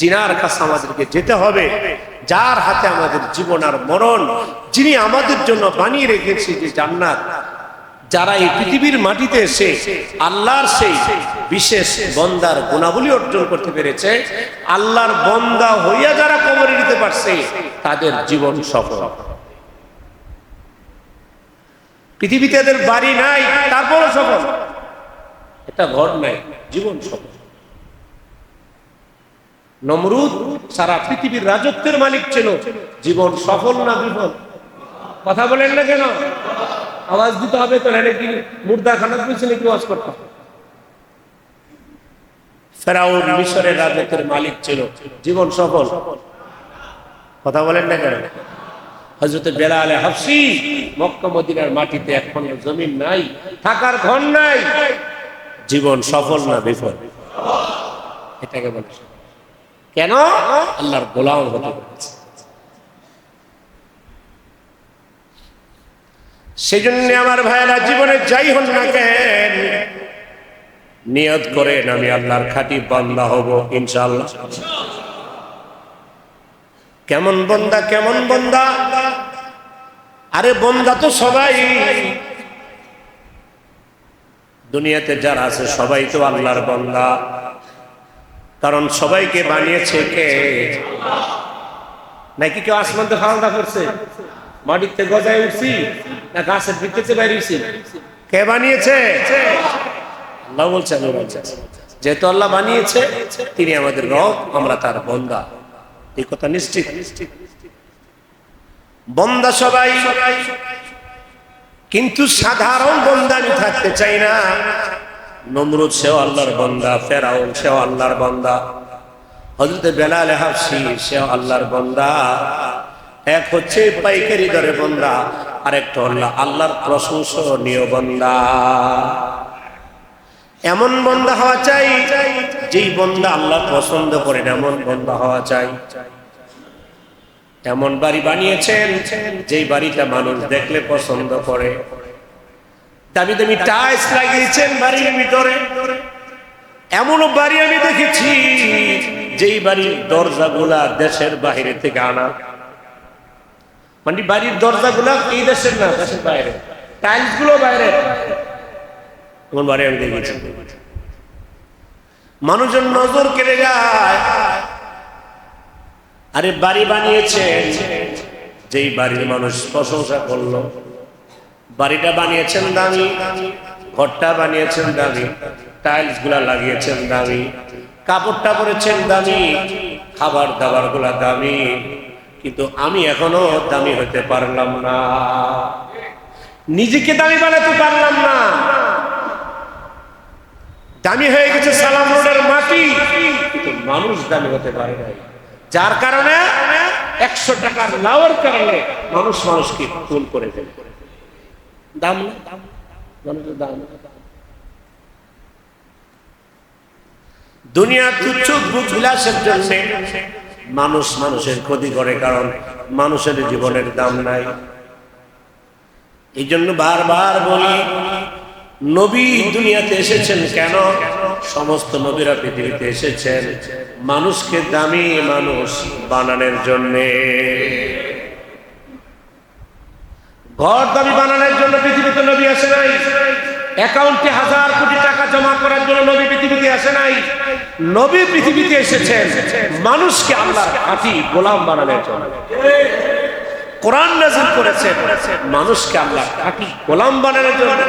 জিনার কাছে আমাদেরকে যেতে হবে। যার হাতে আমাদের জীবন আর মরণ, যিনি আমাদের জন্য বানিয়ে রেখেছে যে জান্নাত, যারা এই পৃথিবীর মাটিতে এসে আল্লাহর সেই বিশেষ বন্দার গুণাবলী অর্জন করতে পেরেছে, আল্লাহর বন্দা হইয়া যারা কবরে নিতে পারছে, তাদের জীবন সফল। পৃথিবীতে এদের বাড়ি নাই, তারপরও সফল। এটা ঘর নাই, জীবন সফল। নমরুদ সারা পৃথিবীর রাজত্বের মালিক ছিল। জীবন সফল না বিফল? কথা বলেন না কেন? আওয়াজ দিতে হবে তো নাকি মুর্দা খানার পিছনে কি আওয়াজ করতে? ফেরাউন মিশরের রাজত্বের মালিক ছিল। জীবন সফল। কথা বলেন না কেন? হজরত বেলালে হাফসি মক্কা মদিনার মাটিতে এক খন্ড জমিন নাই, থাকার ঘর নাই। জীবন সফল না বিফল? এটাকে বলে কেন? আল্লাহর গোলাম হতে পেরেছে। সেই জন্য আমার ভাইয়েরা, জীবনে যাই হন না কেন, নিয়ত করেন আমি আল্লাহর খাঁটি বান্দা হব, ইনশাআল্লাহ। কেমন বন্দা কেমন বন্দা? আরে বন্দা তো সবাই। দুনিয়াতে যারা আছে, সবাই তো আল্লাহর বন্দা। কারণ সবাইকে বানিয়েছে কে? নাকি কেউ আসমান তো খাওয়া করছে? মাটিতে গজায় উঠছি? না গাছের ভিত্তিতে বেরিয়েছি কে বানিয়েছে? আল্লাহ বলছে আমি বলছে। যেহেতু আল্লাহ বানিয়েছে, তিনি আমাদের রব, আমরা তার বন্দা। এই কথা নিশ্চিত। বন্দা সবাই। কিন্তু সাধারণ বন্দা আমি থাকতে চাই না। নমরুদ সেও আল্লাহর বন্দা, ফেরাউন সেও আল্লাহর বন্দা হজরত বেলাল হাফসি সেও আল্লাহর বন্দা, এক হচ্ছে পাইকারি দরে বন্দা, আরেকটা হল্লা আল্লাহর প্রশংসনীয় বন্দা। এমন বন্দা হওয়া চাই, যেই বন্দা আল্লাহ পছন্দ করেন এমন বন্দা হওয়া চাই। এমন বাড়ি বানিয়েছেন, যেই বাড়িটা মানুষ দেখলে পছন্দ করে। দামি দামি টাইলস লাগিয়েছেন বাড়ির ভিতরে। এমনও বাড়ি আমি দেখেছি, যেই বাড়ির দরজাগুলা দেশের বাইরে থেকে আনা। মানে বাড়ির দরজাগুলা এই দেশের না, দেশের বাইরে। টাইলসগুলো বাইরে। এমন বাড়ি আমি দেখেছি। মানুষের নজর কেড়ে যায় আরে বাড়ি বানিয়েছে যেই বাড়ির মানুষ প্রশংসা করল। বাড়িটা বানিয়েছেন দামি, ঘরটা বানিয়েছেন দামি টাইলসগুলা লাগিয়েছেন দামি, কাপড়টা পরেছেন দামি খাবার দাবারগুলা দামি। কিন্তু আমি এখনও দামি হতে পারলাম না। নিজেকে দামি বানাতে পারলাম না। দামি হয়ে গেছে সালাম রোডের মাটি, কিন্তু মানুষ দামি হতে পারে নাই। যার কারণে একশো টাকার লাউর কারণে মানুষ মানুষকে খুন করে ফেলে। দাম না? মানুষের দাম। দুনিয়া তুচ্ছ বিলাসের জন্য মানুষ মানুষের ক্ষতি করে, কারণ মানুষের জীবনের দাম নাই। এই জন্য বারবার বলি, নবী দুনিয়াতে এসেছেন কেন? সমস্ত নবীরা পৃথিবীতে এসেছেন মানুষকে দামি মানুষ বানানোর জন্যে। ঘর দাবি বানানোর জন্য পৃথিবীতে নবী আসে নাই। অ্যাকাউন্টে হাজার কোটি টাকা জমা করার জন্য নবী পৃথিবীতে আসে নাই। নবী পৃথিবীতে এসেছেন। মানুষকে আল্লাহ খাঁটি গোলাম বানানোর জন্য। কোরআন নাজিল করেছেন। মানুষকে আল্লাহ খাঁটি গোলাম বানানোর জন্য।